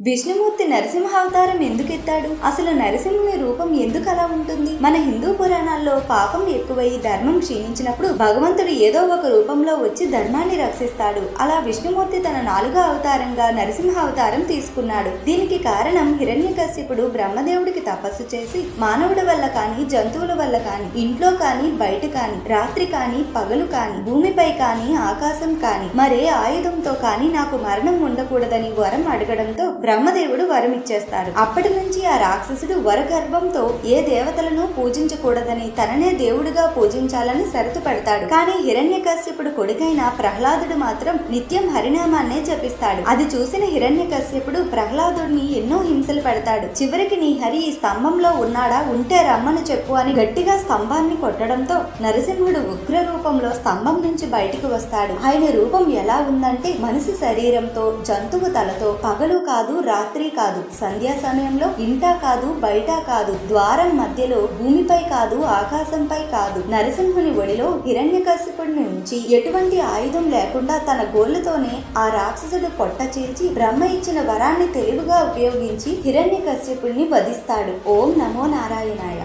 విష్ణుమూర్తి నరసింహ అవతారం ఎందుకు ఎత్తాడు అసలు నరసింహుని రూపం ఎందుకు అలా ఉంటుంది? మన హిందూ పురాణాల్లో పాపం ఎక్కువై ధర్మం క్షీణించినప్పుడు భగవంతుడు ఏదో ఒక రూపంలో వచ్చి ధర్మాన్ని రక్షిస్తాడు. అలా విష్ణుమూర్తి తన నాలుగో అవతారంగా నరసింహ అవతారం తీసుకున్నాడు. దీనికి కారణం హిరణ్యకశ్యపుడు బ్రహ్మదేవుడికి తపస్సు చేసి మానవుడి వల్ల కానీ జంతువుల వల్ల కానీ ఇంట్లో కానీ బయట కానీ రాత్రి కానీ పగలు కానీ భూమిపై కానీ ఆకాశం కానీ మరే ఆయుధంతో కానీ నాకు మరణం ఉండకూడదని వరం అడగడంతో బ్రహ్మదేవుడు వరం ఇచ్చేస్తాడు అప్పటి నుంచి ఆ రాక్షసుడు వరగర్భంతో ఏ దేవతలను పూజించకూడదని తననే దేవుడిగా పూజించాలని షరతు పెడతాడు. కానీ హిరణ్యకశ్యపుడు కొడుకైన ప్రహ్లాదుడు మాత్రం నిత్యం హరినామాన్నే జపిస్తాడు. అది చూసిన హిరణ్యకశ్యపుడు ప్రహ్లాదుడిని ఎన్నో హింసలు పెడతాడు. చివరికి నీ హరి ఈ స్తంభంలో ఉన్నాడా? ఉంటే రమ్మని చెప్పు అని గట్టిగా స్తంభాన్ని కొట్టడంతో నరసింహుడు ఉగ్ర రూపంలో స్తంభం నుంచి బయటికి వస్తాడు. ఆయన రూపం ఎలా ఉందంటే మనిషి శరీరంతో జంతువు తలతో పగలు కాదు రాత్రి కాదు సంధ్యా సమయంలో ఇంట కాదు బయట కాదు ద్వారం మధ్యలో భూమిపై కాదు ఆకాశంపై కాదు. నరసింహుని ఒడిలో హిరణ్యకశిపుడి నుంచి ఎటువంటి ఆయుధం లేకుండా తన గోళ్ళతోనే ఆ రాక్షసుడు పొట్ట చీల్చి బ్రహ్మ ఇచ్చిన వరాన్ని తెలివిగా ఉపయోగించి హిరణ్యకశ్యపుడిని వధిస్తాడు. ఓం నమో నారాయణాయ.